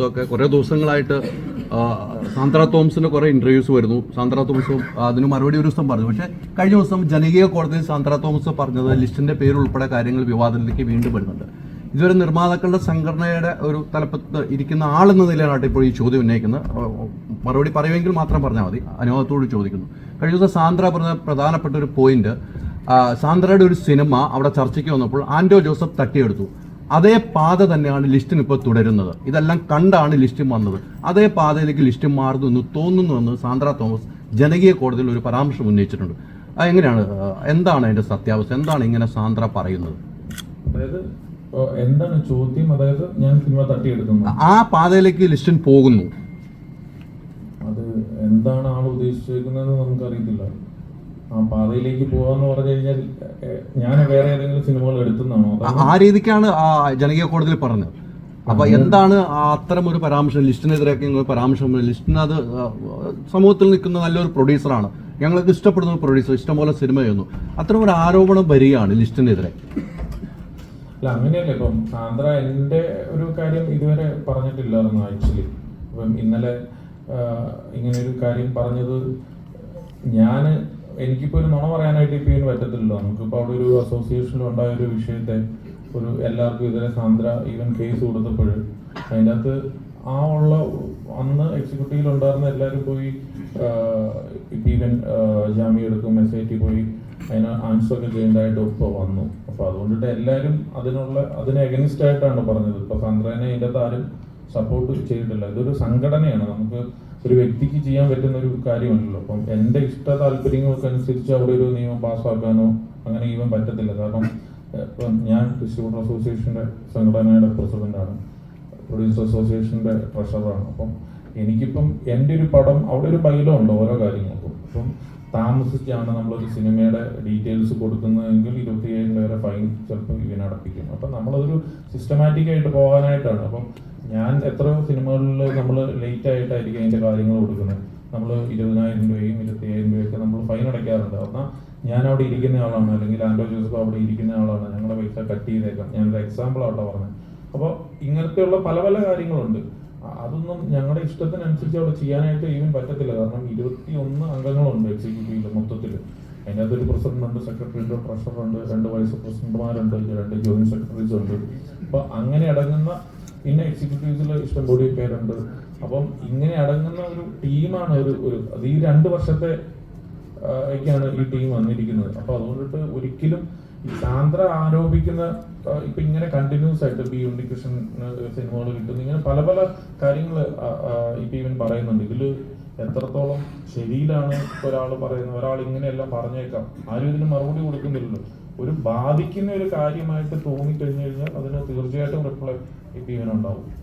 ഒക്കെ കുറേ ദിവസങ്ങളായിട്ട് സാന്ദ്ര തോംസിന്റെ കുറേ ഇന്റർവ്യൂസ് വരുന്നു. സാന്ദ്ര തോംസ് അതിന് മറുപടി ഒരു ദിവസം പറഞ്ഞു. പക്ഷേ കഴിഞ്ഞ ദിവസം ജനകീയ കോടതിയിൽ സാന്ദ്ര തോമസ് പറഞ്ഞത് ലിസ്റ്റിന്റെ പേര് ഉൾപ്പെടെ കാര്യങ്ങൾ വിവാദത്തിലേക്ക് വീണ്ടും വരുന്നുണ്ട്. ഇതുവരെ നിർമ്മാതാക്കളുടെ സംഘടനയുടെ ഒരു തലപ്പത്ത് ഇരിക്കുന്ന ആളെന്ന നിലയിലാണ് ഇപ്പോൾ ഈ ചോദ്യം ഉന്നയിക്കുന്നത്. മറുപടി പറയുമെങ്കിൽ മാത്രം പറഞ്ഞാൽ മതി. അനുഭവത്തോട് ചോദിക്കുന്നു. കഴിഞ്ഞ ദിവസം സാന്ദ്ര പറഞ്ഞ പ്രധാനപ്പെട്ട ഒരു പോയിന്റ് സാന്ദ്രയുടെ ഒരു സിനിമ അവിടെ ചർച്ചയ്ക്ക് വന്നപ്പോൾ ആൻഡോ ജോസഫ് തട്ടിയെടുത്തു. അതേ പാത തന്നെയാണ് ലിസ്റ്റിന് ഇപ്പോൾ തുടരുന്നത്. ഇതെല്ലാം കണ്ടാണ് ലിസ്റ്റ് വന്നത്. അതേ പാതയിലേക്ക് ലിസ്റ്റ് മാറുന്നു എന്ന് തോന്നുന്നുവെന്ന് സാന്ദ്ര തോമസ് ജനകീയ കോടതിയിൽ ഒരു പരാമർശം ഉന്നയിച്ചിട്ടുണ്ട്. എങ്ങനെയാണ്? എന്താണ് അതിന്റെ സത്യാവസ്ഥ? എന്താണ് ഇങ്ങനെ സാന്ദ്ര പറയുന്നത്? അതായത് എന്താണ് ചോദ്യം? അതായത് ഞാൻ സിനിമ തട്ടിയെടുക്കുന്നു. ആ പാതയിലേക്ക് ലിസ്റ്റിൻ പോകുന്നു. അത് എന്താണ് ആൾ ഉദ്ദേശിച്ചിരിക്കുന്നത് നമുക്കറിയത്തില്ല. ആ പാതയിലേക്ക് പോവാന്ന് പറഞ്ഞു കഴിഞ്ഞാൽ ഞാൻ വേറെ ഏതെങ്കിലും സിനിമകൾ എടുത്തുന്നാണോ? ആ- രീതിക്കാണ് ആ ജനകീയ കോടതിയിൽ പറഞ്ഞത്. അപ്പൊ എന്താണ് അത്തരം ഒരു പരാമർശം? ലിസ്റ്റിനെതിരെയൊക്കെ പരാമർശം ലിസ്റ്റിന് അത് സമൂഹത്തിൽ നിൽക്കുന്ന നല്ലൊരു പ്രൊഡ്യൂസറാണ് ഞങ്ങൾക്ക് ഇഷ്ടപ്പെടുന്ന പ്രൊഡ്യൂസർ ഇഷ്ടംപോലെ സിനിമ ചെയ്യുന്നു. അത്തരം ഒരു ആരോപണം വരികയാണ് ലിസ്റ്റിനെതിരെ. അല്ല അങ്ങനെയല്ല. ഇപ്പം സാന്ദ്ര എന്റെ ഒരു കാര്യം ഇതുവരെ പറഞ്ഞിട്ടില്ലായിരുന്നു ആക്ച്വലി. ഇപ്പം ഇന്നലെ ഇങ്ങനെ ഒരു കാര്യം പറഞ്ഞത് ഞാൻ എനിക്കിപ്പോൾ ഒരു നുണ പറയാനായിട്ട് ഇപ്പം ഇതിന് പറ്റത്തില്ലല്ലോ. നമുക്കിപ്പോൾ അവിടെ ഒരു അസോസിയേഷനിൽ ഉണ്ടായ ഒരു വിഷയത്തെ ഒരു എല്ലാവർക്കും ഇതിനെ സാന്ദ്ര ഈവൻ കേസ് കൊടുത്തപ്പോൾ അതിന്റെ അകത്ത് ആ ഉള്ള അന്ന് എക്സിക്യൂട്ടീവിൽ ഉണ്ടായിരുന്ന എല്ലാവരും പോയി ഇപ്പം ഈവൻ ജാമ്യം എടുക്കും എസ് ഐ ടി പോയി അതിന് ആൻസർ ഒക്കെ ചെയ്യേണ്ടതായിട്ട് ഇപ്പോൾ വന്നു. അപ്പോൾ അതുകൊണ്ടിട്ട് എല്ലാവരും അതിനുള്ള അതിന് എഗനിസ്റ്റ് ആയിട്ടാണ് പറഞ്ഞത്. ഇപ്പോൾ സാന്ദ്രനെ അതിന്റെ അകത്ത് ആരും സപ്പോർട്ട് ചെയ്തിട്ടില്ല. ഇതൊരു സംഘടനയാണ്. നമുക്ക് ഒരു വ്യക്തിക്ക് ചെയ്യാൻ പറ്റുന്ന ഒരു കാര്യമല്ലല്ലോ അപ്പം എന്റെ ഇഷ്ട താല്പര്യങ്ങൾക്ക് അനുസരിച്ച് അവിടെ ഒരു നിയമം പാസ്സാക്കാനോ അങ്ങനെ ഈവൻ പറ്റത്തില്ല. കാരണം ഇപ്പം ഞാൻ ഡിസ്ട്രിബ്യൂട്ടർ അസോസിയേഷന്റെ സംഘടനയുടെ പ്രസിഡന്റാണ്. പ്രൊഡ്യൂസർ അസോസിയേഷന്റെ ട്രഷറാണ് അപ്പം എനിക്കിപ്പം എന്റെ ഒരു പടം അവിടെ ഒരു ബൈലോ ഉണ്ട് ഓരോ കാര്യങ്ങൾക്കും. അപ്പം താമസിച്ചാണ് നമ്മളൊരു സിനിമയുടെ ഡീറ്റെയിൽസ് കൊടുക്കുന്നതെങ്കിൽ ഇരുപത്തി വരെ ഫൈൻ ചിലപ്പോൾ ഇവന് അടപ്പിക്കും. അപ്പം നമ്മളതൊരു സിസ്റ്റമാറ്റിക് ആയിട്ട് പോകാനായിട്ടാണ്. അപ്പം ഞാൻ എത്ര സിനിമകളിൽ നമ്മൾ ലേറ്റ് ആയിട്ടായിരിക്കും അതിന്റെ കാര്യങ്ങൾ കൊടുക്കുന്നത്. നമ്മൾ ഇരുപതിനായിരം രൂപയും ഇരുപത്തി അയ്യായിരം രൂപയൊക്കെ നമ്മൾ ഫൈൻ അടയ്ക്കാറുണ്ട്. എന്നാൽ ഞാൻ അവിടെ ഇരിക്കുന്ന ആളാണ്. അല്ലെങ്കിൽ ആൻഡോ ജോസഫ് അവിടെ ഇരിക്കുന്ന ആളാണ്. ഞങ്ങളുടെ പൈസ കട്ട് ചെയ്തേക്കാം. ഞാനൊരു എക്സാമ്പിൾ ആട്ടോ പറഞ്ഞത് അപ്പോൾ ഇങ്ങനത്തെയുള്ള പല പല കാര്യങ്ങളുണ്ട്. അതൊന്നും ഞങ്ങളുടെ ഇഷ്ടത്തിനനുസരിച്ച് അവിടെ ചെയ്യാനായിട്ട് ഈവൻ പറ്റത്തില്ല. കാരണം ഇരുപത്തി ഒന്ന് അംഗങ്ങളുണ്ട് എക്സിക്യൂട്ടീവിൽ മൊത്തത്തിൽ അതിന്റെ ഒരു പ്രസിഡന്റ് ഉണ്ട് സെക്രട്ടറി ഉണ്ട് ട്രഷറർ ഉണ്ട് രണ്ട് വൈസ് പ്രസിഡന്റുമാരുണ്ട് രണ്ട് ജോയിന്റ് സെക്രട്ടറീസ് ഉണ്ട്. അപ്പൊ അങ്ങനെ അടങ്ങുന്ന പിന്നെ എക്സിക്യൂട്ടീവ്സിൽ ഇഷ്ടം കൂടി പേരുണ്ട്. അപ്പം ഇങ്ങനെ അടങ്ങുന്ന ഒരു ടീമാണ് ഒരു ഒരു അത് ഈ രണ്ട് വർഷത്തെ ഒക്കെയാണ് ഈ ടീം വന്നിരിക്കുന്നത്. അപ്പൊ അതുകൊണ്ടിട്ട് ഒരിക്കലും ഈ സാന്ദ്ര ആരോപിക്കുന്ന ഇപ്പൊ ഇങ്ങനെ കണ്ടിന്യൂസ് ആയിട്ട് ബി ഉണ്ണികൃഷ്ണൻ സിനിമകൾ കിട്ടുന്നു. ഇങ്ങനെ പല പല കാര്യങ്ങൾ ഇപ്പൊ ഇവൻ പറയുന്നുണ്ട്. ഇതിൽ എത്രത്തോളം ശരിയിലാണ് ഒരാൾ പറയുന്നത്? ഒരാൾ ഇങ്ങനെയെല്ലാം പറഞ്ഞേക്കാം. ആരും ഇതിന് മറുപടി കൊടുക്കുന്നില്ലല്ലോ. ഒരു ബാധിക്കുന്ന ഒരു കാര്യമായിട്ട് തോന്നിക്കഴിഞ്ഞു കഴിഞ്ഞാൽ അതിന് തീർച്ചയായിട്ടും റിപ്ലൈ ഇപ്പൊ ഇവനുണ്ടാവും